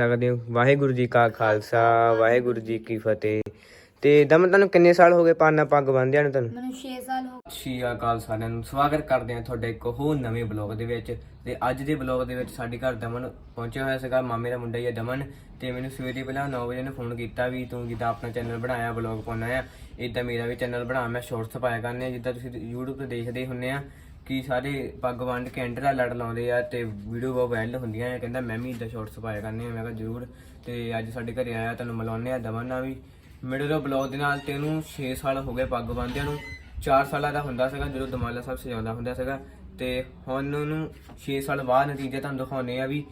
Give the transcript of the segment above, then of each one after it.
ਸਕਦੇ ਹੋ। ਵਾਹਿਗੁਰੂ ਜੀ ਕਾ ਖਾਲਸਾ ਵਾਹਿਗੁਰੂ ਜੀ ਕੀ ਫਤਿਹ। ਤੇ ਦਮਨ ਤੁਹਾਨੂੰ ਕਿੰਨੇ ਸਾਲ ਹੋ ਗਏ ਪਾਨਾ ਪੱਗ ਬੰਨ੍ਹਦਿਆਂ ਨੂੰ ਤੁਹਾਨੂੰ ਮੈਨੂੰ 6 ਸਾਲ ਹੋ ਸ਼੍ਰੀ ਅਕਾਲ ਸਾਰਿਆਂ ਨੂੰ। ਸਵਾਗਤ ਕਰਦੇ ਹਾਂ ਤੁਹਾਡੇ ਇੱਕ ਹੋਰ ਨਵੇਂ ਬਲੌਗ ਦੇ ਵਿੱਚ। ਤੇ ਅੱਜ ਦੇ ਬਲੌਗ ਦੇ ਵਿੱਚ ਸਾਡੇ ਘਰ ਦਮਨ ਪਹੁੰਚਿਆ ਹੋਇਆ ਸੀਗਾ ਮਾਮੇ ਦਾ ਮੁੰਡਾ ਹੀ ਹੈ ਦਮਨ। ਤੇ ਮੈਨੂੰ ਸਵੇਰੇ ਪਹਿਲਾਂ 9 ਵਜੇ ਨੇ ਫੋਨ ਕੀਤਾ ਵੀ ਤੂੰ ਜਿੱਦਾਂ ਆਪਣਾ ਚੈਨਲ ਬਣਾਇਆ ਬਲੌਗ ਪਾਉਣਾ ਆ ਇਦਾਂ ਮੇਰਾ ਵੀ ਚੈਨਲ ਬਣਾ ਮੈਂ ਸ਼ਾਰਟਸ ਪਾਇਆ ਕਰਨੇ ਆ ਜਿੱਦਾਂ ਤੁਸੀਂ YouTube ਤੇ ਦੇਖਦੇ ਹੁੰਨੇ ਆ। ਕਿ ਸਾਰੇ ਪੱਗ ਵੰਡ ਕੇ ਐਂਟਰਾ ਲੜ ਲਾਉਂਦੇ ਆ ਤੇ ਵੀਡੀਓ ਬਹੁਤ ਵਾਇਰਲ ਹੁੰਦੀਆਂ ਆ। ਕਹਿੰਦਾ ਮੈਂ ਵੀ ਇਦਾਂ ਸ਼ਾਰਟਸ ਪਾਇਆ ਕਰਨੇ ਆ। ਮੈਂ ਕਿਹਾ ਜ਼ਰੂਰ। ਤੇ ਅੱਜ ਸਾਡੇ ਘਰੇ ਆਇਆ, ਤੁਹਾਨੂੰ ਮਿਲਾਉਂਦੇ ਆ ਦਮਨ ਨਾਲ ਵੀ। ਮੇਰੇ ਦਾ ਬਲੌਗ ਦੇ ਨਾਲ ਤੇ ਇਹਨੂੰ 6 ਸਾਲ ਹੋ ਗਏ ਪੱਗ ਬੰਨ੍ਹਦਿਆਂ ਨੂੰ। 4 ਸਾਲਾਂ ਦਾ ਹੁੰਦਾ ਸੀਗਾ ਜਦੋਂ ਦਮਾਲਾ ਸਾਹਿਬ ਸਜਾਉਂਦਾ ਹੁੰਦਾ ਸੀਗਾ। ਤੇ ਹੁਣ ਉਹਨੂੰ 6 ਸਾਲ ਬਾਅਦ ਨਤੀਜੇ ਤੁਹਾਨੂੰ ਦਿਖਾਉਣੇ ਆ ਵੀ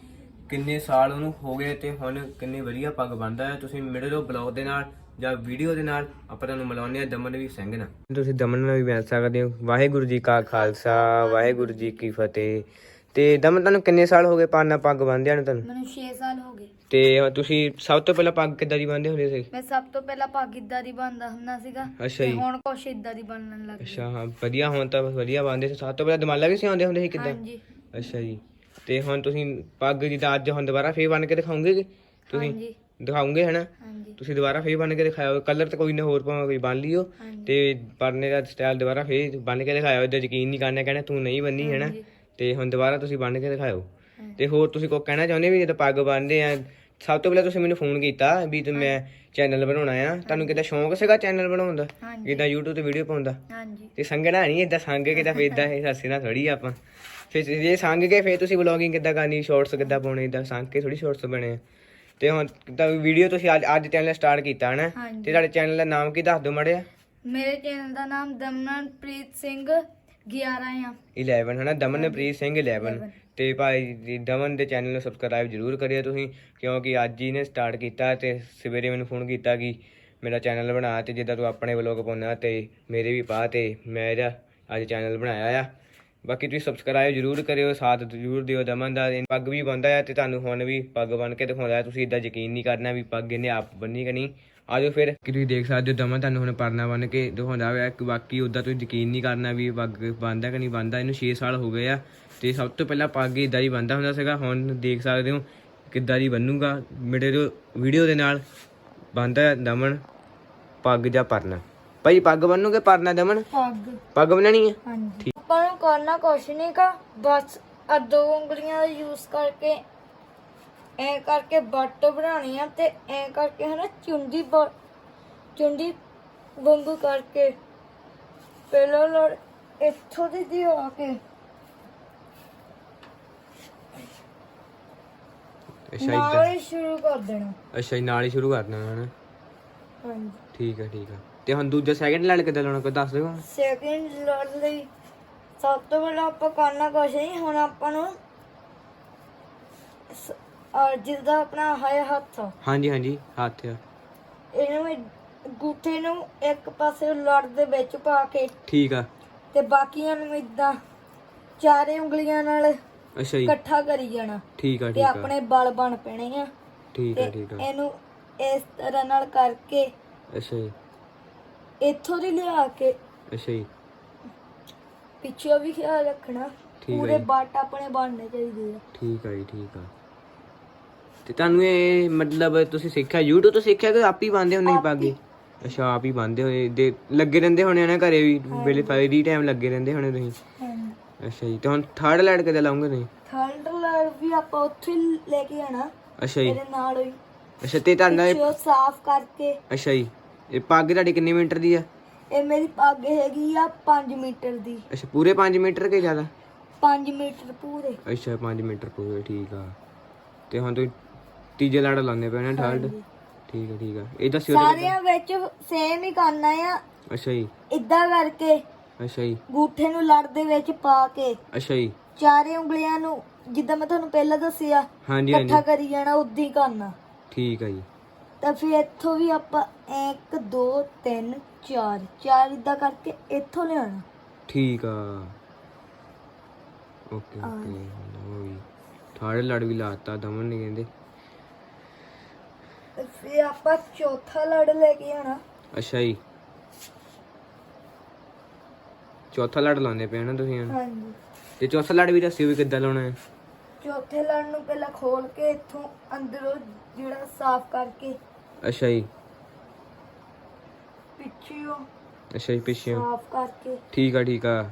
ਕਿੰਨੇ ਸਾਲ ਉਹਨੂੰ ਹੋ ਗਏ ਤੇ ਹੁਣ ਕਿੰਨੀ ਵਧੀਆ ਪੱਗ ਬੰਨਦਾ ਹੈ ਤੁਸੀਂ ਮੇਰੇ ਤੋਂ ਬਲੌਗ ਦੇ ਨਾਲ ਜਾਂ ਵੀਡੀਓ ਦੇ ਨਾਲ ਆਪਾਂ ਤੁਹਾਨੂੰ ਮਿਲਾਉਂਦੇ ਆ ਦਮਨਵੀਰ ਸਿੰਘ ਨਾਲ। ਤੁਸੀਂ ਦਮਨ ਨਾਲ ਵੀ ਮਿਲ ਸਕਦੇ ਹੋ। ਵਾਹਿਗੁਰੂ ਜੀ ਕਾ ਖਾਲਸਾ ਵਾਹਿਗੁਰੂ ਜੀ ਕੀ ਫਤਿਹ। ਤੇ ਦਮਨ ਤੁਹਾਨੂੰ ਕਿੰਨੇ ਸਾਲ ਹੋ ਗਏ ਪਾਨਾ ਪੱਗ ਬੰਨ੍ਹਦਿਆਂ ਨੂੰ ਤੁਹਾਨੂੰ? ਮੈਨੂੰ 6 ਸਾਲ ਹੋ ਗਏ। ਤੇ ਤੁਸੀਂ ਸਭ ਤੋਂ ਪਹਿਲਾਂ ਪੱਗ ਕਿੱਦਾਂ ਦੀ ਬੰਨ੍ਹਦੇ ਹੁੰਦੇ ਸੀ? ਮੈਂ ਸਭ ਤੋਂ ਪਹਿਲਾਂ ਪੱਗ ਇਦਾਂ ਦੀ ਬੰਨਦਾ ਹੁੰਦਾ ਸੀਗਾ ਅੱਛਾ ਤੇ ਜੀ। ਹੁਣ ਕੁਛ ਇਦਾਂ ਦੀ ਬੰਨਣ ਲੱਗ ਗਈ। ਅੱਛਾ ਹਾਂ ਵਧੀਆ ਹੁਣ ਤਾਂ ਵਧੀਆ ਬੰਨਦੇ ਸੀ। ਸਭ ਤੋਂ ਪਹਿਲਾਂ ਦਮਾਲਾ ਵੀ ਸਿਆਉਂਦੇ ਹੁੰਦੇ ਸੀ ਕਿੱਦਾਂ? ਹਾਂਜੀ। ਅੱਛਾ ਜੀ। ਤੇ ਹੁਣ ਤੁਸੀਂ ਪੱਗ ਜਿੱਦਾਂ ਅੱਜ ਹੁਣ ਦੁਬਾਰਾ ਫੇਰ ਬੰਨ ਕੇ ਦਿਖਾਓਗੇ ਕਿ ਤੁਸੀਂ? ਹਾਂਜੀ। ਦਿਖਾਓਗੇ ਹਨਾ? ਹਾਂਜੀ। ਤੁਸੀਂ ਦੁਬਾਰਾ ਫੇਰ ਬੰਨ ਕੇ ਦਿਖਾਓ ਕਲਰ ਤਾਂ ਕੋਈ ਨਾ ਹੋਰ ਭਾਵੇਂ ਕੋਈ ਬੰਨ ਲਿਓ ਹਾਂਜੀ। ਤੇ ਪਰਨੇ ਦਾ ਸਟਾਈਲ ਦੁਬਾਰਾ ਫੇਰ ਬੰਨ ਕੇ ਦਿਖਾਓ ਇਹਦਾ ਯਕੀਨ ਨਹੀਂ ਕਰਨਾ ਕਹਿਣਾ ਤੂੰ ਨਹੀਂ ਬੰਨੀ ਹੈਨਾ? ਹਾਂਜੀ। ਤੇ ਹੁਣ ਦੁਬਾਰਾ ਤੁਸੀਂ ਬੰਨ ਕੇ ਦਿਖਾਓ ਹਾਂਜੀ। ਤੇ ਹੋਰ ਤੁਸੀਂ ਕੋਈ ਕਹਿਣਾ ਚਾਹੁੰਦੇ ਵੀ ਜਦੋਂ ਪੱਗ ਬੰਨਦੇ ਆ ਸਭ ਤੋਂ ਪਹਿਲਾਂ ਤੁਸੀਂ ਮੈਨੂੰ ਫੋਨ ਕੀਤਾ ਵੀ ਤੇ ਮੈਂ ਚੈਨਲ ਬਣਾਉਣਾ ਆ। ਤੁਹਾਨੂੰ ਕਿਦਾਂ ਸ਼ੌਂਕ ਸੀਗਾ ਚੈਨਲ ਬਣਾਉਣ ਦਾ? ਹਾਂਜੀ। ਜਿੱਦਾਂ YouTube ਤੇ ਵੀਡੀਓ ਪਾਉਂਦਾ? ਹਾਂਜੀ। ਤੇ ਸੰਗਣਾ ਨਹੀਂ ਇਦਾਂ ਸੰਗ ਕੇ ਤਾਂ ਫੇਰ ਇਦਾਂ ਇਹ ਸੱਸੇ ਨਾਲ ਥੋੜੀ ਆਪਾਂ। ਫਿਰ ਜੇ ਸੰਗ ਕੇ ਫੇਰ ਤੁਸੀਂ ਵਲੌਗਿੰਗ ਕਿੱਦਾਂ ਕਰਨੀ? ਸ਼ਾਰਟਸ ਕਿੱਦਾਂ ਪਾਉਣੇ? ਇਦਾਂ ਸੰਗ ਕੇ ਥੋੜੀ ਸ਼ਾਰਟਸ ਬਣੇ ਆ। ਤੇ ਹੁਣ ਤਾਂ ਵੀਡੀਓ ਤੁਸੀਂ ਅੱਜ ਅੱਜ ਚੈਨਲ ਸਟਾਰਟ ਕੀਤਾ ਨਾ ਹਾਂਜੀ। ਤੇ ਤੁਹਾਡੇ ਚੈਨਲ ਦਾ ਨਾਮ ਕੀ ਦੱਸ ਦਿਓ ਮੜਿਆ ਮੇਰੇ ਚੈਨਲ ਦਾ ਨਾਮ ਦਮਨਪ੍ਰੀਤ ਸਿੰਘ 11 ਆ। 11 ਹਨਾ? ਦਮਨਪ੍ਰੀਤ ਸਿੰਘ 11 ਤੇ ਭਾਈ ਜੀ ਦਮਨ ਦੇ ਚੈਨਲ ਨੂੰ ਸਬਸਕ੍ਰਾਈਬ ਜਰੂਰ ਕਰਿਓ ਤੁਸੀਂ ਕਿਉਂਕਿ ਅੱਜ ਹੀ ਨੇ ਸਟਾਰਟ ਕੀਤਾ ਤੇ ਸਵੇਰੇ ਮੈਨੂੰ ਫੋਨ ਕੀਤਾ ਕਿ ਮੇਰਾ ਚੈਨਲ ਬਣਾ ਤੇ ਜਿੱਦਾਂ ਤੂੰ ਆਪਣੇ ਵਲੌਗ ਪਾਉਣਾ ਤੇ ਮੇਰੇ ਵੀ ਪਾ ਤੇ ਮੈਂ ਇਹਦਾ ਅੱਜ ਚੈਨਲ ਬਣਾਇਆ ਆ। ਬਾਕੀ ਤੁਸੀਂ ਸਬਸਕ੍ਰਾਈਬ ਜਰੂਰ ਕਰਿਓ ਸਾਥ ਜਰੂਰ ਦਿਓ ਦਮਨ ਦਾ। ਇਹ ਪੱਗ ਵੀ ਬੰਦਾ ਆ ਤੇ ਤੁਹਾਨੂੰ ਹੁਣ ਵੀ ਪੱਗ ਬਣ ਕੇ ਦਿਖਾਉਂਦਾ ਹੈ। ਤੁਸੀਂ ਇਦਾਂ ਯਕੀਨ ਨਹੀਂ ਕਰਨਾ ਵੀ ਪੱਗ ਇਹਨੇ ਆਪ ਬੰਨੀ ਕਿ ਨਹੀਂ। ਆਜੋ ਫਿਰ। ਕਿ ਤੁਸੀਂ ਦੇਖ ਸਕਦੇ ਹੋ ਦਮਨ ਤੁਹਾਨੂੰ ਹੁਣ ਪਰਨਾ ਬੰਨ ਕੇ ਦਿਖਾਉਂਦਾ ਹੋਇਆ। ਕਿ ਬਾਕੀ ਉਦਾਂ ਤੁਸੀਂ ਯਕੀਨ ਨਹੀਂ ਕਰਨਾ ਵੀ ਪੱਗ ਬੰਦਾ ਕਿ ਨਹੀਂ ਬੰਦਾ ਇਹਨੂੰ 6 ਸਾਲ ਹੋ ਗਏ ਆ ਤੇ ਸਭ ਤੋਂ ਪਹਿਲਾਂ ਪੱਗ ਇਦਾਂ ਹੀ ਬੰਦਾ ਹੁੰਦਾ ਸੀਗਾ। ਹੁਣ ਦੇਖ ਸਕਦੇ ਹੋ ਕਿੱਦਾਂ ਦੀ ਬੰਨੂਗਾ। ਮੇਰੇ ਵੀਡੀਓ ਦੇ ਨਾਲ ਬੰਦਾ ਦਮਨ ਪੱਗ ਜਾਂ ਪਰਨਾ। ਭਾਈ ਪੱਗ ਬੰਨੂਗੇ ਪਰਨਾ ਦਮਨ? ਪੱਗ। ਪੱਗ ਬੰਨਣੀ ਹੈ ਹਾਂਜੀ। ਆਪਾਂ ਨੂੰ ਕਰਨਾ ਕੁਛ ਨਹੀਂ ਕਾ ਬਸ ਆ ਦੋ ਉਂਗਲੀਆਂ ਦਾ ਯੂਜ਼ ਕਰਕੇ ਐ ਕਰਕੇ ਬੱਟ ਬਣਾਉਣੀ ਆ ਤੇ ਐ ਕਰਕੇ ਹਨਾ ਚੁੰਡੀ ਚੁੰਡੀ ਵਾਂਗੂ ਕਰਕੇ। ਪਹਿਲਾਂ ਲੜ ਇੱਥੋਂ ਦੀ ਦੀ ਆ ਕੇ। ਅੱਛਾ ਨਾਲ ਹੀ ਸ਼ੁਰੂ ਕਰ ਦੇਣਾ। ਅੱਛਾ ਜੀ, ਨਾਲ ਹੀ ਸ਼ੁਰੂ ਕਰ ਦੇਣਾ ਹਨਾ? ਹਾਂਜੀ। ਠੀਕ ਹੈ ਠੀਕ ਹੈ ਤੇ ਹੁਣ ਦੂਜਾ ਸੈਕਿੰਡ ਲੈਣ ਕਿੱਦਾਂ ਲਾਉਣਾ ਕੋਈ ਦੱਸ ਦਿਓ? ਸੈਕਿੰਡ ਲੜ ਲਈ। ਸਭ ਤੋਂ ਪਹਿਲਾਂ ਆਪਾਂ ਕਰਨਾ ਕੁਛ ਨਹੀਂ ਹੁਣ ਆਪਾਂ ਨੂੰ ਸ- ਅਹ ਜਿੱਦਾਂ ਆਪਣਾ ਹੈ ਹੱਥ। ਹਾਂਜੀ ਹਾਂਜੀ ਹੱਥ ਆ ਇਹਨੂੰ ਇਹ ਗੁੱਠੇ ਨੂੰ ਇੱਕ ਪਾਸੇ ਲੜ ਦੇ ਵਿੱਚ ਪਾ ਕੇ ਠੀਕ ਆ। ਤੇ ਬਾਕੀਆਂ ਨੂੰ ਇਦਾਂ ਚਾਰੇ ਉਂਗਲੀਆਂ ਨਾਲ ਅੱਛਾ ਜੀ। ਇਕੱਠਾ ਕਰੀ ਜਾਣਾ ਠੀਕ ਆ ਤੇ ਠੀਕ ਆ। ਆਪਣੇ ਬਲ ਬਣ ਪੈਣੇ ਆ। ਠੀਕ ਆ ਠੀਕ ਆ। ਇਹਨੂੰ ਇਸ ਤਰ੍ਹਾਂ ਨਾਲ ਕਰਕੇ ਅੱਛਾ ਜੀ। ਇੱਥੋਂ ਦੀ ਲਿਆ ਕੇ ਅੱਛਾ ਜੀ। ਪਿੱਛੇ ਵੀ ਖਿਆਲ ਰੱਖਣਾ ਠੀਕ ਹੈ ਪੂਰੇ ਜੀ। ਬੱਟ ਆਪਣੇ ਬਣਨੇ ਚਾਹੀਦੇ ਆ। ਠੀਕ ਆ ਜੀ ਠੀਕ ਆ। ਤੇ ਤੁਹਾਨੂੰ ਇਹ ਮਤਲਬ ਤੁਸੀਂ ਸਿੱਖਿਆ YouTube ਤੋਂ ਸਿੱਖਿਆ ਕਿ ਆਪ ਹੀ ਬੰਦੇ ਹੁੰਦੇ ਸੀ ਪੱਗ ਅੱਛਾ ਆਪ ਹੀ ਬੰਦੇ ਹੋਏ ਦੇ ਲੱਗੇ ਰਹਿੰਦੇ ਹੋਣੇ ਨਾ ਘਰੇ ਵੀ ਵੇਲੇ ਫਾਇਦੀ ਟਾਈਮ ਲੱਗੇ ਰਹਿੰਦੇ ਹੋਣੇ ਤੁਸੀਂ? ਅੱਛਾ ਜੀ ਤੇ ਹੁਣ ਥਰਡ ਲਾਈਟ ਕਿੱਦਾਂ ਲਾਉਂਗੇ ਤੁਸੀਂ? ਥਰਡ ਲੜ ਵੀ ਆਪਾਂ ਉੱਥੇ ਹੀ ਲੈ ਕੇ ਆਣਾ ਅੱਛਾ ਜੀ। ਇਹਦੇ ਨਾਲ ਹੀ। ਅੱਛਾ ਤੇ ਤੁਹਾਡਾ ਇਹ- ਪਿੱਛੋਂ ਸਾਫ਼ ਕਰਕੇ। ਅੱਛਾ ਜੀ ਇਹ ਪੱਗ ਤੁਹਾਡੀ ਕਿੰਨੇ ਮੀਟਰ ਦੀ ਆ? ਇਹ ਮੇਰੀ ਪੱਗ ਹੈਗੀ ਆ 5 ਮੀਟਰ ਦੀ। ਅੱਛਾ ਪੂਰੇ 5 ਮੀਟਰ ਕੇ ਜ਼ਿਆਦਾ? 5 ਮੀਟਰ ਪੂਰੇ। ਅੱਛਾ 5 ਮੀਟਰ ਪੂਰੇ ਠੀਕ ਆ। ਤੇ ਹੁਣ ਤੁਸੀਂ ਤੀਜੇ ਲੜ ਲਾਉਂਦੇ ਪਏ ਨੇ ਥਰਡ। ਠੀਕ ਆ ਠੀਕ ਆ। ਇਹ ਦੱਸਿਓ ਤੇ ਕਿੱਦਾਂ? ਸਾਰਿਆਂ ਵਿੱਚ ਸੇਮ ਹੀ ਕਰਨਾ ਆ। ਅੱਛਾ ਜੀ। ਇਦਾਂ ਕਰਕੇ ਅੱਛਾ ਜੀ। ਗੂਠੇ ਨੂੰ ਲੜ ਦੇ ਵਿੱਚ ਪਾ ਕੇ ਅੱਛਾ ਜੀ। ਚਾਰੇ ਉਂਗਲੀਆਂ ਨੂੰ ਜਿੱਦਾਂ ਮੈਂ ਤੁਹਾਨੂੰ ਪਹਿਲਾਂ ਦੱਸਿਆ ਹਾਂਜੀ ਇਕੱਠਾ ਹਾਂਜੀ। ਕਰੀ ਜਾਣਾ ਉਦਾਂ ਹੀ ਕਰਨਾ। ਠੀਕ ਆ ਜੀ। ਤਾਂ ਫਿਰ ਇੱਥੋਂ ਵੀ ਆਪਾਂ 1 2 3 4 ਚਾਰ ਇਦਾਂ ਕਰਕੇ ਇੱਥੋਂ ਲਿਆਉਣਾ। ਠੀਕ ਆ। ਓਕੇ ਓਕੇ ਵੀ ਥਰਡ ਲੜ ਵੀ ਲਾਤਾ ਦਮਨ ਨਹੀਂ ਕਹਿੰਦੇ। ਫਿਰ ਆਪਾਂ ਚੌਥਾ ਲੜ ਲੈ ਕੇ ਆਣਾ ਅੱਛਾ ਜੀ। ਚੌਥਾ ਲੜ ਲਾਉਂਦੇ ਪਏ ਨਾ ਤੁਸੀਂ ਹੁਣ? ਹਾਂਜੀ। ਤੇ ਚੌਥਾ ਲੜ ਵੀ ਦੱਸਿਓ ਵੀ ਕਿੱਦਾਂ ਲਾਉਣਾ ਹੈ। ਚੌਥੇ ਲੜ ਨੂੰ ਪਹਿਲਾਂ ਖੋਲ ਕੇ ਇੱਥੋਂ ਅੰਦਰੋਂ ਜਿਹੜਾ ਸਾਫ਼ ਕਰਕੇ ਅੱਛਾ ਜੀ। ਅੱਛਾ ਜੀ ਪਿੱਛੇ ਸਾਫ਼ ਕਰਕੇ। ਠੀਕ ਆ ਠੀਕ ਆ।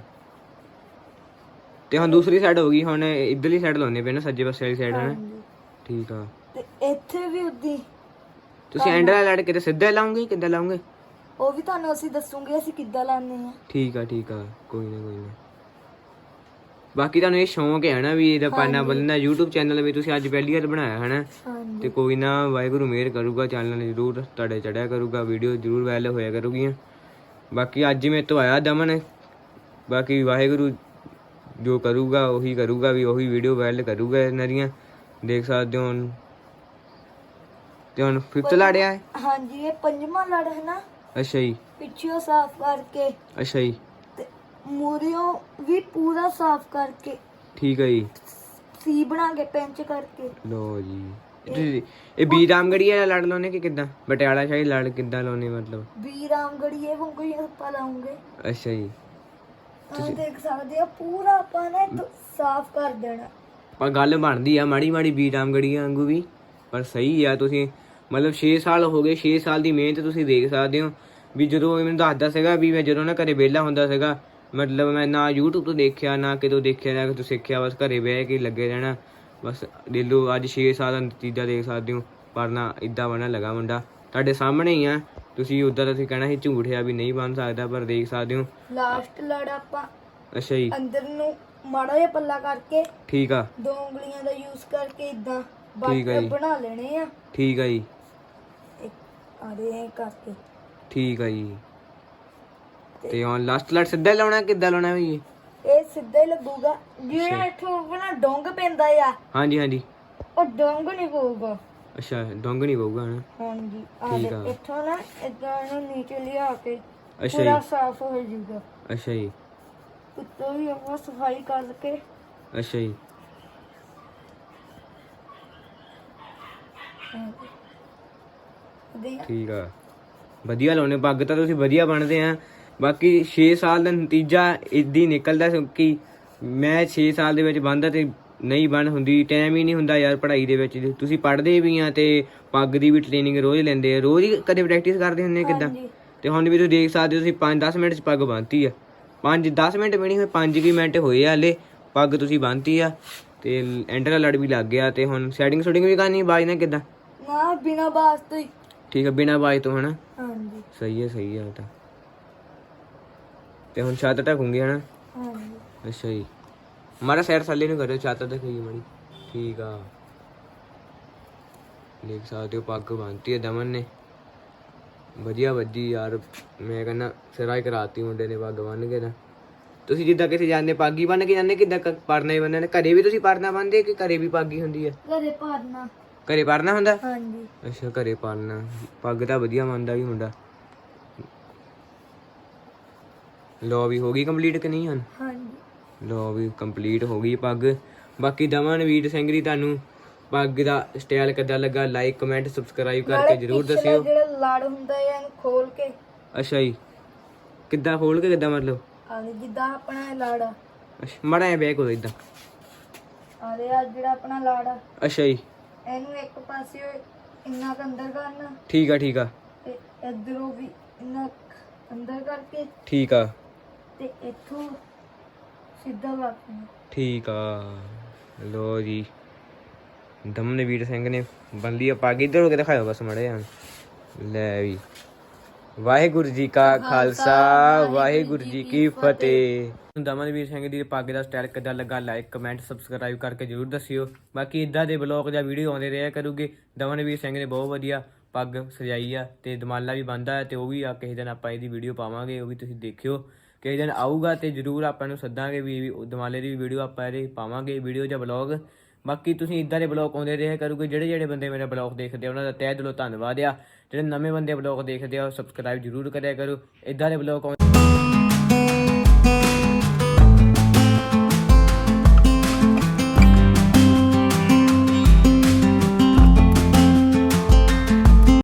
ਤੇ ਹੁਣ ਦੂਸਰੀ ਸਾਈਡ ਹੋ ਗਈ ਹੁਣ ਇਧਰਲੀ ਸਾਈਡ ਲਾਉਣੇ ਪਏ ਨਾ ਸੱਜੇ ਪਾਸੇ ਵਾਲੀ ਸਾਈਡ ਹੈ ਹਾਂਜੀ। ਠੀਕ ਆ। ਤੇ ਇੱਥੇ ਵੀ ਉਦੀ। ਤੁਸੀਂ ਐਂਡ ਵਾਲਾ ਲੜ ਕੇ ਤੇ ਸਿੱਧਾ ਲਾਉਂਗੇ ਕਿੱਦਾਂ ਲਾਉਂਗੇ? ਉਹ ਵੀ ਤੁਹਾਨੂੰ ਅਸੀਂ ਦੱਸੂਗੇ ਅਸੀਂ ਕਿੱਦਾਂ ਲਾਉਂਦੇ ਆ ਠੀਕ ਆ ਠੀਕ ਆ। ਕੋਈ ਨਾ ਕੋਈ ਨਾ। ਬਾਕੀ ਤੁਹਾਨੂੰ ਇਹ ਸ਼ੌਂਕ ਹੈ ਨਾ ਵੀ ਇਹਦਾ ਪਾਨਾ ਬਲਣਾ YouTube ਚੈਨਲ ਵੀ ਤੁਸੀਂ ਅੱਜ ਪਹਿਲੀ ਵਾਰ ਬਣਾਇਆ ਹੈ ਨਾ ਤੇ ਕੋਈ ਨਾ ਵਾਹਿਗੁਰੂ ਮਿਹਰ ਕਰੂਗਾ ਚੈਨਲ ਜ਼ਰੂਰ ਤੁਹਾਡੇ ਚੜਿਆ ਕਰੂਗਾ ਵੀਡੀਓ ਜ਼ਰੂਰ ਵਾਇਰਲ ਹੋਇਆ ਕਰੂਗੀਆਂ। ਬਾਕੀ ਅੱਜ ਮੇਰੇ ਤੋਂ ਆਇਆ ਦਮਨ। ਬਾਕੀ ਵਾਹਿਗੁਰੂ ਜੋ ਕਰੂਗਾ ਉਹੀ ਕਰੂਗਾ ਵੀ ਉਹੀ ਵੀਡੀਓ ਵਾਇਰਲ ਕਰੂਗਾ ਇਹਨਾਂ ਦੀਆਂ। ਦੇਖ ਸਕਦੇ ਹੋ। ਤੇ ਹੁਣ ਫਿਫਥ ਲੜਿਆ ਹੈ? ਹਾਂਜੀ ਇਹ ਪੰਜਵਾਂ ਲੜ ਹੈ ਨਾ। ਅੱਛਾ ਜੀ। ਪਿੱਛੇੋਂ ਸਾਫ਼ ਕਰਕੇ। ਅੱਛਾ ਜੀ। ਮੂਰਿਓਂ ਵੀ ਪੂਰਾ ਸਾਫ਼ ਕਰਕੇ ਠੀਕ ਹੈ ਜੀ। ਸੀ ਬਣਾ ਕੇ ਪੈਂਚ ਕਰਕੇ। ਲੋ ਜੀ। ਇਹ ਤੁਸੀਂ- ਇਹ ਬੀ ਰਾਮਗੜੀ ਵਾਲਾ ਲੜ ਲਾਉਣੇ ਕਿ ਕਿੱਦਾਂ? ਬਟਿਆਲਾ ਸ਼ਾਹੀ ਲੜ ਕਿੱਦਾਂ ਲਾਉਣੇ ਮਤਲਬ? ਵੀ ਰਾਮਗੜੀਏ ਵਾਂਗੂ ਹੀ ਆਪਾਂ ਲਾਉਂਗੇ। ਅੱਛਾ ਜੀ। ਤੁਸੀਂ ਦੇਖ ਸਕਦੇ ਆ ਪੂਰਾ ਆਪਾਂ ਨੇ ਸਾਫ਼ ਕਰ ਦੇਣਾ। ਪਰ ਗੱਲ ਬਣਦੀ ਆ ਮਾੜੀ ਮਾੜੀ ਬੀ ਰਾਮਗੜੀ ਵਾਂਗੂ ਵੀ ਪਰ ਸਹੀ ਆ ਤੁਸੀਂ। ਮਤਲਬ 6 ਸਾਲ ਹੋ ਗਏ 6 ਸਾਲ ਦੀ ਮਿਹਨਤ ਤੁਸੀਂ ਦੇਖ ਸਕਦੇ ਹੋ। ਵੀ ਜਦੋਂ ਇਹ ਮੈਨੂੰ ਦੱਸਦਾ ਸੀਗਾ ਵੀ ਮੈਂ ਜਦੋਂ ਨਾ ਘਰੇ ਵਿਹਲਾ ਹੁੰਦਾ ਸੀਗਾ ਮਤਲਬ ਮੈਂ ਨਾ YouTube ਤੋਂ ਦੇਖਿਆ ਨਾ ਕਿਤੋਂ ਦੇਖਿਆ ਨਾ ਕਿਤੋਂ ਸਿੱਖਿਆ ਬਸ ਘਰੇ ਬਹਿ ਕੇ ਲੱਗੇ ਰਹਿਣਾ। ਬਸ ਦਿਲੋਂ ਅੱਜ 6 ਸਾਲ ਦਾ ਨਤੀਜਾ ਦੇਖ ਸਕਦੇ ਹੋ ਪਰ ਨਾ ਇਦਾਂ ਬਣਨ ਲੱਗਾ ਮੁੰਡਾ। ਤੁਹਾਡੇ ਸਾਹਮਣੇ ਹੀ ਆ। ਤੁਸੀਂ ਉਦਾਂ ਤਾਂ ਤੁਸੀਂ ਕਹਿਣਾ ਸੀ ਝੂਠ ਆ ਵੀ ਨਹੀਂ ਬਣ ਸਕਦਾ ਪਰ ਦੇਖ ਸਕਦੇ ਹੋ। ਲਾਸਟ ਲੜ ਆਪਾਂ ਅੱਛਾ ਜੀ। ਅੰਦਰ ਨੂੰ ਮਾੜਾ ਜਿਹਾ ਪੱਲਾ ਕਰਕੇ ਠੀਕ ਆ। ਦੋ ਉਂਗਲੀਆਂ ਦਾ ਯੂਜ਼ ਕਰਕੇ ਇਦਾਂ ਠੀਕ ਹੈ ਜੀ। ਬਣਾ ਲੈਣੇ ਆ। ਠੀਕ ਆ ਜੀ। ਆਦੇ ਐ ਕਰਕੇ। ਠੀਕ ਆ ਜੀ। ਤੇ ਹੁਣ ਲਾਸਟ ਲੜ ਸਿੱਧਾ ਲਾਉਣਾ ਕਿੱਦਾਂ ਲਾਉਣਾ ਵੀ? ਇਹ ਸਿੱਧਾ ਹੀ ਲੱਗੂਗਾ। ਜਿਹੜਾ ਇੱਥੋਂ ਆਪਣਾ ਡੋਂਗ ਪੈਂਦਾ ਆ। ਹਾਂਜੀ ਹਾਂਜੀ। ਉਹ ਡੋਂਗ ਨਹੀਂ ਪਊਗਾ। ਅੱਛਾ ਡੋਂਗ ਨਹੀਂ ਪਊਗਾ ਹਨਾ? ਹਾਂਜੀ ਆ ਠੀਕ। ਇੱਥੋਂ ਨਾ ਇਦਾਂ ਇਹਨੂੰ ਨੀਚੇ ਲਿਆ ਕੇ ਅੱਛਾ ਪੂਰਾ ਜੀ। ਸਾਫ਼ ਹੋ ਜਾਊਗਾ। ਅੱਛਾ ਜੀ। ਉੱਤੋਂ ਵੀ ਆਪਾਂ ਸਫ਼ਾਈ ਕਰਕੇ ਅੱਛਾ ਜੀ। ਦੇ ਠੀਕ ਆ। ਵਧੀਆ ਲਾਉਣੇ ਪੱਗ ਤਾਂ ਤੁਸੀਂ ਵਧੀਆ ਬਣਦੇ ਆ। ਬਾਕੀ 6 ਸਾਲ ਦਾ ਨਤੀਜਾ ਇਦਾਂ ਹੀ ਨਿਕਲਦਾ ਕਿ ਮੈਂ 6 ਸਾਲ ਦੇ ਵਿੱਚ ਬੰਦਾ ਤੇ ਨਹੀਂ ਬਣ ਹੁੰਦੀ ਟਾਈਮ ਹੀ ਨਹੀਂ ਹੁੰਦਾ ਯਾਰ ਪੜ੍ਹਾਈ ਦੇ ਵਿੱਚ। ਤੁਸੀਂ ਪੜ੍ਹਦੇ ਵੀ ਆ ਤੇ ਪੱਗ ਦੀ ਵੀ ਟ੍ਰੇਨਿੰਗ ਰੋਜ਼ ਲੈਂਦੇ ਆ। ਰੋਜ਼ ਹੀ ਕਦੇ ਪ੍ਰੈਕਟਿਸ ਕਰਦੇ ਹੁੰਦੇ ਆ ਕਿੱਦਾਂ? ਤੇ ਹੁਣ ਵੀ ਤੁਸੀਂ ਦੇਖ ਸਕਦੇ ਹੋ ਤੁਸੀਂ 5-10 ਮਿੰਟ ਚ ਪੱਗ ਬੰਨਤੀ ਆ। 5-10 ਮਿੰਟ ਵੀ ਨਹੀਂ ਹੋਏ 5 ਕੀ ਮਿੰਟ ਹੋਏ ਆ ਹਲੇ ਪੱਗ ਤੁਸੀਂ ਬੰਨਤੀ ਆ ਤੇ ਦਾ ਲੜ ਵੀ ਲੱਗ ਗਿਆ ਤੇ ਹੁਣ ਸੈਟਿੰਗ ਸ਼ੂਟਿੰਗ ਵੀ ਕਰਨੀ ਬਾਜ ਨਾ ਕਿੱਦਾਂ? ਨਾ ਬਿਨਾ ਬਾਸ ਤੋਂ ਹੀ। ਠੀਕ ਆ ਬਿਨਾ ਬਾਜ ਤੋਂ ਹਨਾ? ਹਾਂਜੀ। ਸਹੀ ਹੈ ਸਹੀ ਹੈ ਉਹ ਤਾਂ। ਤੇ ਹੁਣ ਛੱਤ ਢਕੂੰਗੇ ਹਨਾ? ਹਾਂਜੀ। ਅੱਛਾ ਜੀ। ਮਾਰਾ ਸੈਰ ਥੱਲੇ ਨੂੰ ਕਰਿਓ ਛੱਤ ਢਕੇਗੀ ਮੜੀ। ਠੀਕ ਆ। ਦੇਖ ਸਕਦੇ ਹੋ ਪੱਗ ਬੰਨਤੀ ਹੈ ਦਮਨ ਨੇ। ਵਧੀਆ ਵੱਜੀ ਯਾਰ। ਮੈਂ ਕਹਿੰਦਾ ਸਿਰਾ ਕਰਾਤੀ ਮੁੰਡੇ ਨੇ ਪੱਗ ਬੰਨ ਕੇ ਤਾਂ। ਤੁਸੀਂ ਜਿੱਦਾਂ ਕਿਤੇ ਜਾਂਦੇ ਪੱਗ ਬੰਨ ਕੇ ਜਾਂਦੇ ਕਿੱਦਾਂ ਪਰਨਾ ਹੀ ਬੰਨਦੇ ਨੇ ਘਰੇ ਵੀ ਤੁਸੀਂ ਪਰਨਾ ਬੰਨਦੇ ਕਿ ਘਰੇ ਵੀ ਪੱਗ ਹੁੰਦੀ ਹੈ? ਘਰੇ ਪਾਰਨਾ। ਘਰੇ ਪਰਨਾ ਹੁੰਦਾ? ਹਾਂਜੀ। ਅੱਛਾ ਘਰੇ ਪਾਲਣਾ ਪੱਗ ਤਾਂ ਵਧੀਆ ਮੰਨਦਾ ਵੀ ਮੁੰਡਾ। ਲੋ ਵੀ ਹੋ ਗਈ ਕੰਪਲੀਟ ਕਿ ਨਹੀਂ ਹਨ ਹਾਂਜੀ। ਲੋ ਵੀ ਕੰਪਲੀਟ ਹੋ ਗਈ ਪੱਗ। ਬਾਕੀ ਦਮਨ ਵੀਰ ਸਿੰਘ ਦੀ ਤੁਹਾਨੂੰ ਪੱਗ ਦਾ ਸਟਾਈਲ ਕਿੱਦਾਂ ਲੱਗਾ? ਲਾਈਕ ਕਮੈਂਟ ਸਬਸਕ੍ਰਾਈਬ ਕਰਕੇ ਜਰੂਰ ਪਿਛਲਾ ਦੱਸਿਓ। ਜਿਹੜਾ ਲੜ ਹੁੰਦਾ ਹੈ ਇਹਨੂੰ ਖੋਲ ਕੇ। ਅੱਛਾ ਜੀ। ਕਿੱਦਾਂ ਖੋਲ ਕੇ ਕਿੱਦਾਂ ਮਤਲਬ? ਆਲੇ ਜਿੱਦਾਂ ਆਪਣਾ ਇਹ ਲੜ ਆ। ਅੱਛਾ ਮੜਾ ਐ ਬੈਕ ਹੋ ਇਦਾਂ। ਆਲੇ ਆ ਜਿਹੜਾ ਆਪਣਾ ਲੜ ਆ। ਅੱਛਾ ਜੀ। ਇਹਨੂੰ ਇੱਕ ਪਾਸੇ ਇੰਨਾ ਕੁ ਅੰਦਰ ਕਰਨਾ। ਠੀਕ ਆ ਠੀਕ ਆ। ਤੇ ਇਧਰੋਂ ਵੀ ਇੰਨਾ ਕੁ ਅੰਦਰ ਕਰਕੇ। ਠੀਕ ਆ। ਤੇ ਇੱਥੋਂ ਸਿੱਧਾ ਰੱਖਣਾ ਠੀਕ ਆ। ਲੋ ਜੀ। ਦਮਨ ਵੀਰ ਸਿੰਘ ਨੇ ਲਈ ਆ ਪੱਗ ਇੱਧਰ ਹੋ ਕੇ ਬਸ ਮੜੇ ਹਨ ਲੈ ਵੀ। ਵਾਹਿਗੁਰੂ ਜੀ ਕਾ ਖਾਲਸਾ ਵਾਹਿਗੁਰੂ ਜੀ ਕੀ ਫਤਿਹ। ਦਮਨ ਵੀਰ ਸਿੰਘ ਦੀ ਪੱਗ ਦਾ ਸਟਾਈਲ ਕਿੱਦਾਂ ਲੱਗਾ? ਲਾਈਕ ਕਮੈਂਟ ਸਬਸਕ੍ਰਾਈਬ ਕਰਕੇ ਜਰੂਰ ਦੱਸਿਓ। ਬਾਕੀ ਇਦਾਂ ਦੇ ਬਲੌਗ ਜਾਂ ਵੀਡੀਓ ਆਉਂਦੇ ਰਿਹਾ ਕਰੂਗੇ। ਦਮਨ ਵੀਰ ਸਿੰਘ ਨੇ ਬਹੁਤ ਵਧੀਆ ਪੱਗ ਸਜਾਈ ਆ ਤੇ ਦਮਾਲਾ ਵੀ ਬੰਦਾ ਹੈ ਤੇ ਉਹ ਵੀ ਆ ਕਿਸੇ ਦਿਨ ਆਪਾਂ ਇਹਦੀ ਵੀਡੀਓ ਪਾਵਾਂਗੇ ਉਹ ਵੀ ਤੁਸੀਂ ਦੇਖਿਓ। ਕਈ ਦਿਨ ਆਊਗਾ ਤੇ ਜਰੂਰ ਆਪਾਂ ਨੂੰ ਸੱਦਾਂਗੇ ਵੀ ਵੀ ਦਮਾਲੇ ਦੀ ਵੀਡੀਓ ਆਪਾਂ ਇਹਦੇ ਪਾਵਾਂਗੇ ਵੀਡੀਓ ਜਾਂ ਬਲੌਗ ਬਾਕੀ ਤੁਸੀਂ ਇਦਾਂ ਦੇ ਬਲੌਗ ਆਉਂਦੇ ਰਹੇ ਕਰੋਗੇ, ਜਿਹੜੇ ਜਿਹੜੇ ਬੰਦੇ ਮੇਰਾ ਬਲੌਗ ਦੇਖਦੇ ਆ, ਉਹਨਾਂ ਦਾ ਤਹਿ ਦਿਲੋਂ ਧੰਨਵਾਦ ਆ। ਜਿਹੜੇ ਨਵੇਂ ਬੰਦੇ ਬਲੌਗ ਦੇਖਦੇ ਆ, ਉਹ ਸਬਸਕ੍ਰਾਈਬ ਜਰੂਰ ਕਰਿਆ ਕਰੋ। ਇਦਾਂ ਦੇ ਬਲੌਗ